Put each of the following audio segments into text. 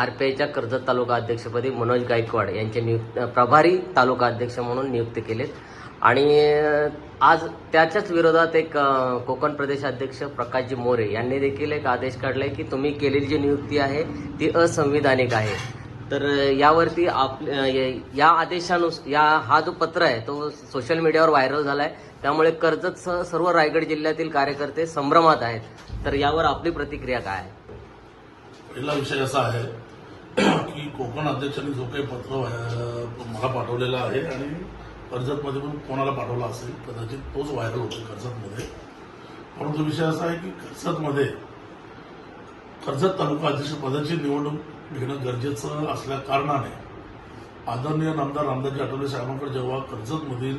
आरपीआयच्या कर्जत तालुका अध्यक्षपदी मनोज गायकवाड यांचे नियुक्त प्रभारी तालुका अध्यक्ष म्हणून नियुक्त केलेत. आणि आज त्याच्याच विरोधात एक अ, कोकण प्रदेशाध्यक्ष प्रकाशजी मोरे यांनी देखील एक आदेश काढलाय की तुम्ही केलेली जी नियुक्ती आहे ती असंविधानिक आहे. तर यावरती आप या आदेशानुसार या हा जो पत्र आहे तो सोशल मीडियावर व्हायरल झालाय. त्यामुळे कर्जतसह सर्व रायगड जिल्ह्यातील कार्यकर्ते संभ्रमात आहेत. तर यावर आपली प्रतिक्रिया काय आहे? पहिला विषय असा आहे की कोकण अध्यक्षांनी जो काही पत्र मला पाठवलेलं आहे आणि कर्जतमध्ये पण कोणाला पाठवला असेल कदाचित तोच व्हायरल होतो कर्जतमध्ये. परंतु विषय असा आहे की कर्जतमध्ये कर्जत तालुका अध्यक्ष पदाची निवडणूक घेणं गरजेचं असल्या कारणाने आदरणीय नामदार रामदासजी आठवले साहेबांकडे जेव्हा कर्जतमधील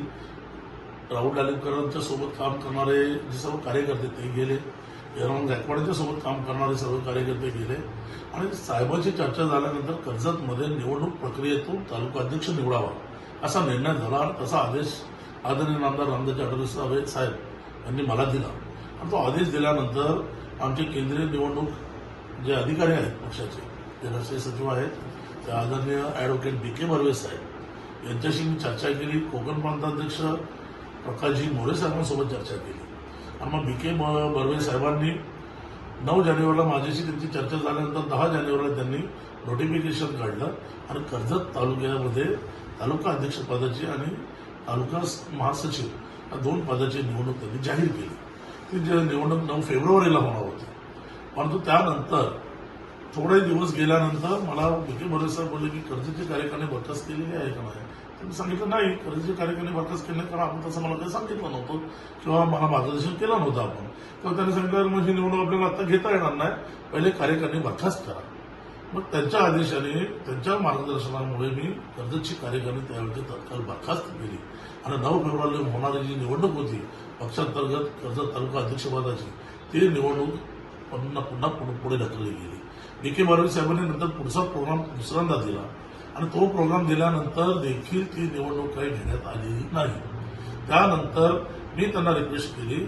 राहुल डालिमकरांच्या सोबत काम करणारे जे सर्व कार्यकर्ते ते गेले जयराम गायकवाडांच्या सोबत काम करणारे सर्व कार्यकर्ते गेले. आणि साहेबांची चर्चा झाल्यानंतर कर्जतमध्ये निवडणूक प्रक्रियेतून तालुका अध्यक्ष निवडावा असा निर्णय झाला तसा आदेश आदरणीय नामदार रामदास आठवले साहेब साहेब यांनी मला दिला. आणि तो आदेश दिल्यानंतर आमचे केंद्रीय निवडणूक जे अधिकारी आहेत पक्षाचे जे राष्ट्रीय सचिव आहेत ते आदरणीय ॲडव्होकेट बी के बर्वे साहेब. यांच्याशी मी चर्चा केली. कोकण प्रांताध्यक्ष प्रकाशजी मोरे साहेबांसोबत चर्चा केली. मग बी के बर्वे साहेबांनी नऊ जानेवारीला माझ्याशी त्यांची चर्चा झाल्यानंतर दहा जानेवारीला त्यांनी नोटिफिकेशन काढलं आणि कर्जत तालुक्यामध्ये तालुका अध्यक्षपदाची आणि तालुका महासचिव या दोन पदाची निवडणूक त्यांनी जाहीर केली. ती निवडणूक नऊ फेब्रुवारीला होणार होती. परंतु त्यानंतर थोडे दिवस गेल्यानंतर मला विखे बर्वे साहेब बोलले की कर्जची कार्यकारिणी बरखास्त केलेली आहे का नाही? त्यांनी सांगितलं नाही. खरेदीचे कार्यक्रम बरखास्त केलं कारण आपण तसं मला काही सांगितलं नव्हतं. किंवा मला मार्गदर्शन केलं नव्हतं आपण. तर त्यांनी सांगितलं मग ही निवडणूक आपल्याला आता घेता येणार नाही. पहिले कार्यकारिणी बरखास्त करा. मग त्यांच्या आदेशाने त्यांच्या मार्गदर्शनामुळे मी कर्जतची कार्यकारिणी त्यावेळी तत्काळ बरखास्त केली. आणि नऊ फेब्रुवारीला होणारी जी निवडणूक होती पक्षांतर्गत कर्जत तालुका अध्यक्षपदाची ती निवडणूक पुन्हा पुन्हा पुढे ढकलली गेली. डी के बारवी साहेबांनी नंतर पुढचा प्रोग्राम दुसऱ्यांदा दिला. आणि तो प्रोग्राम दिल्यानंतर देखील ती निवडणूक काही घेण्यात आलेली नाही. त्यानंतर मी त्यांना रिक्वेस्ट केली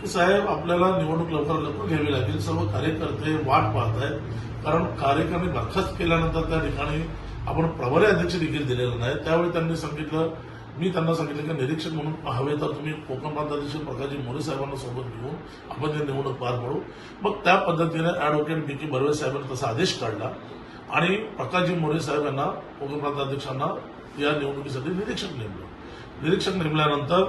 की साहेब आपल्याला निवडणूक लवकर लवकर घ्यावी लागेल. सर्व कार्यकर्ते वाट पाहत आहेत कारण कार्यक्रम बरखास्त केल्यानंतर त्या ठिकाणी आपण प्रभारी अध्यक्ष देखील दिलेलं नाही त्यावेळी त्यांनी सांगितलं मी त्यांना सांगितलं की निरीक्षक म्हणून हवे तर तुम्ही कोकण प्रांताध्यक्ष प्रकाशजी मोरे साहेबांना सोबत घेऊन आपण ते निवडणूक पार पाडू. मग त्या पद्धतीने ॲडव्होकेट बी के बर्वे साहेबांनी तसा आदेश काढला. आणि प्रकाशजी मोरे साहेब यांना कोकण प्रांताध्यक्षांना या निवडणुकीसाठी निरीक्षक नेमलं. निरीक्षक नेमल्यानंतर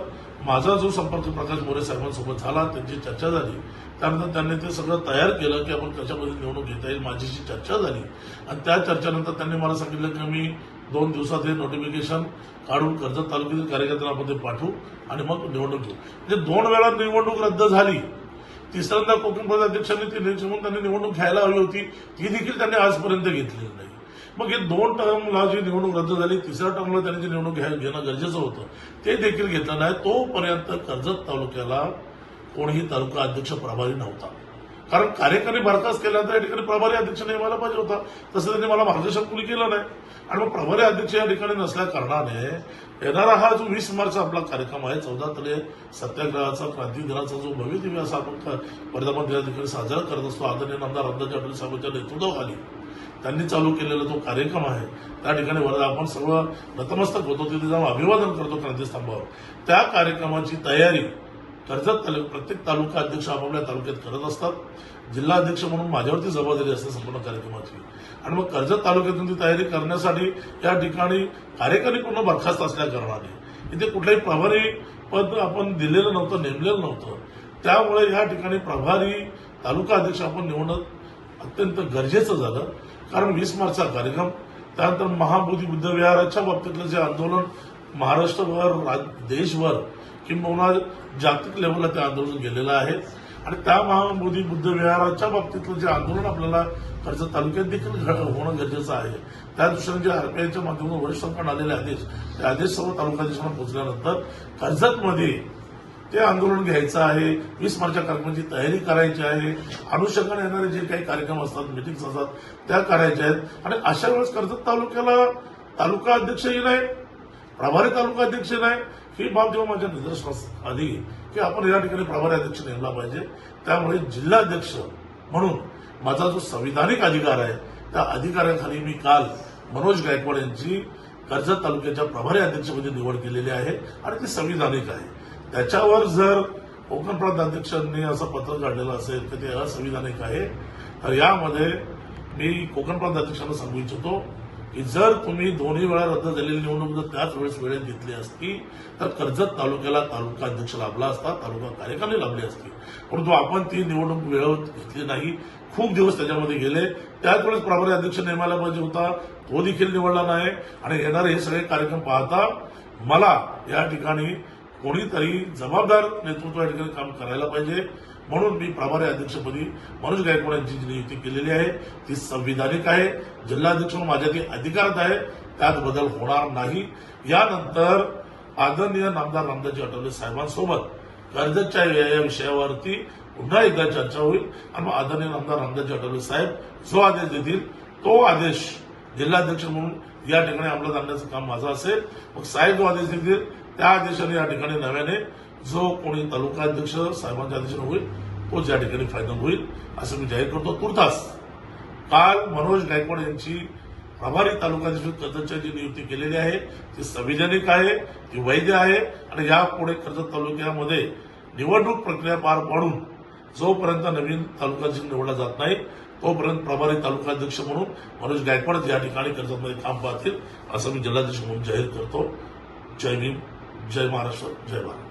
माझा जो संपर्क प्रकाश मोरे साहेबांसोबत झाला त्यांची चर्चा झाली. त्यानंतर त्यांनी ते सगळं तयार केलं की आपण कशामध्ये निवडणूक घेता येईल माझीशी चर्चा झाली. आणि त्या चर्चेनंतर त्यांनी मला सांगितलं की मी दोन दिवसात हे नोटिफिकेशन काढून कर्जत तालुक्यातील कार्यकर्त्यांमध्ये पाठवू आणि मग निवडणूक घेऊ. म्हणजे दोन वेळा निवडणूक रद्द झाली. तिसऱ्यांदा कोकण प्रदेश अध्यक्षांनी ती म्हणून त्यांनी निवडणूक घ्यायला हवी होती ती देखील त्यांनी आजपर्यंत घेतलेली नाही. मग हे दोन टर्मला जी निवडणूक रद्द झाली तिसऱ्या टर्मला त्यांनी जी निवडणूक घ्यायला घेणं गरजेचं होतं ते देखील घेतलं नाही. तोपर्यंत कर्जत तालुक्याला कोणीही तालुका अध्यक्ष प्रभारी नव्हता. कारण कार्यकारी बरखास्त केल्यानंतर या ठिकाणी प्रभारी अध्यक्ष नेमायला पाहिजे होता. तसं त्यांनी मला मार्गदर्शन कुणी केलं नाही. आणि मग प्रभारी अध्यक्ष या ठिकाणी नसल्या कारणाने येणारा हा जो वीस मार्च आपला कार्यक्रम आहे चौदा तले सत्याग्रहाचा क्रांती दिनाचा जो भव्य दिव्य असा आपण क- वर्धापन दिना ठिकाणी साजरा करत असतो आदरणीय नामदार रामदास आठवले साहेबांच्या नेतृत्वाखाली. त्यांनी चालू केलेला जो कार्यक्रम आहे त्या ठिकाणी वर आपण सर्व नतमस्तक होतो तिथे जाऊन अभिवादन करतो क्रांतीस्तंभावर त्या कार्यक्रमाची तयारी कर्जत तालुका प्रत्येक तालुका अध्यक्ष आपापल्या तालुक्यात करत असतात जिल्हा अध्यक्ष म्हणून माझ्यावरती जबाबदारी असते संपूर्ण कार्यक्रमाची. आणि मग कर्जत तालुक्यातून ती तयारी करण्यासाठी या ठिकाणी कार्यकारी पूर्ण बरखास्त असल्या कारणाने इथे कुठल्याही प्रभारी पद आपण दिलेलं नव्हतं नेमलेलं नव्हतं. त्यामुळे या ठिकाणी प्रभारी तालुका अध्यक्ष आपण निवडणं अत्यंत गरजेचं झालं. कारण वीस मार्चचा कार्यक्रम त्यानंतर महाबोधी बुद्ध विहाराच्या बाबतीतलं जे आंदोलन महाराष्ट्रभर राज- देशभर किंबहुना जागतिक लेवलला ते आंदोलन गेलेलं आहे. आणि त्या महाबोधी बुद्ध विहाराच्या बाबतीतलं जे आंदोलन आपल्याला कर्जत तालुक्यात देखील होणं गरजेचं आहे. त्या दृष्टीने जे आरपीआयच्या माध्यमातून वरिष्ठांकडून आलेले आदेश ते आदेश सर्व तालुकाधीशांना पोहोचल्यानंतर कर्जतमध्ये ते आंदोलन घ्यायचं आहे. वीस मार्चच्या कार्यक्रमाची तयारी करायची आहे. अनुषंगाने येणारे जे काही कार्यक्रम असतात मिटिंग्स असतात त्या करायच्या आहेत. आणि अशा वेळेस कर्जत तालुक्याला तालुका अध्यक्षही नाही प्रभारी तालुका अध्यक्ष नाही. ही बाब जेव्हा माझ्या निदर्शनास आली की आपण या ठिकाणी प्रभारी अध्यक्ष नेमला पाहिजे. त्यामुळे जिल्हाध्यक्ष म्हणून माझा जो संविधानिक अधिकार आहे त्या अधिकाऱ्याखाली मी काल मनोज गायकवाड यांची कर्जत तालुक्याच्या प्रभारी अध्यक्षपदी निवड केलेली आहे आणि ती संविधानिक आहे. त्याच्यावर जर कोकण प्रांत अध्यक्षांनी असं पत्र काढलेलं असेल तर ते असंविधानिक आहे. तर यामध्ये मी कोकण प्रांत अध्यक्षांना सांगू इच्छितो जर तुम्ही दोन्ही वेळा रद्द झालेली निवडणूक जर त्याच वेळेस वेळेत घेतली असती तर कर्जत तालुक्याला तालुका अध्यक्ष लाभला असता तालुका कार्यकारी लाभली असती. परंतु आपण ती निवडणूक वेळेत घेतली नाही. खूप दिवस त्याच्यामध्ये गेले. त्याच वेळेस प्रभारी अध्यक्ष नेमायला पाहिजे होता. तो देखील निवडला नाही. आणि येणारे हे सगळे कार्यक्रम पाहता मला या ठिकाणी कोणीतरी जबाबदार नेतृत्व या ठिकाणी काम करायला पाहिजे. म्हणून मी प्रभारी अध्यक्षपदी मनोज गायकवाड यांची जी नियुक्ती केलेली आहे ती संविधानिक आहे. जिल्हाध्यक्ष म्हणून माझ्या ती अधिकारात आहे. त्यात बदल होणार नाही. यानंतर आदरणीय नामदार रामदासजी आठवले साहेबांसोबत कर्जतच्या या विषयावरती पुन्हा एकदा चर्चा होईल. आणि मग आदरणीय नामदार रामदासजी आठवले साहेब जो आदेश देतील तो आदेश जिल्हाध्यक्ष म्हणून या ठिकाणी अंमलात आणण्याचं काम माझं असेल. मग साहेब जो आदेश देतील त्या आदेशाने या ठिकाणी नव्याने जो कोणी तालुका अध्यक्ष साहेबांच्या आदेशाने होईल तोच या ठिकाणी फायनल होईल असं मी जाहीर करतो. तुर्तास काल मनोज गायकवाड यांची प्रभारी तालुका कर्जतच्या जी नियुक्ती केलेली आहे ती संविधानिक आहे ती वैध आहे आणि यापुढे कर्जत तालुक्यामध्ये निवडणूक प्रक्रिया पार पाडून जोपर्यंत नवीन तालुकाधीश निवडला जात नाही तोपर्यंत प्रभारी तालुकाध्यक्ष म्हणून मनोज गायकवाड या ठिकाणी कर्जतमध्ये काम पाहतील असं मी जिल्हाध्यक्ष म्हणून जाहीर करतो. जय भीम जय महाराष्ट्र जय भारत.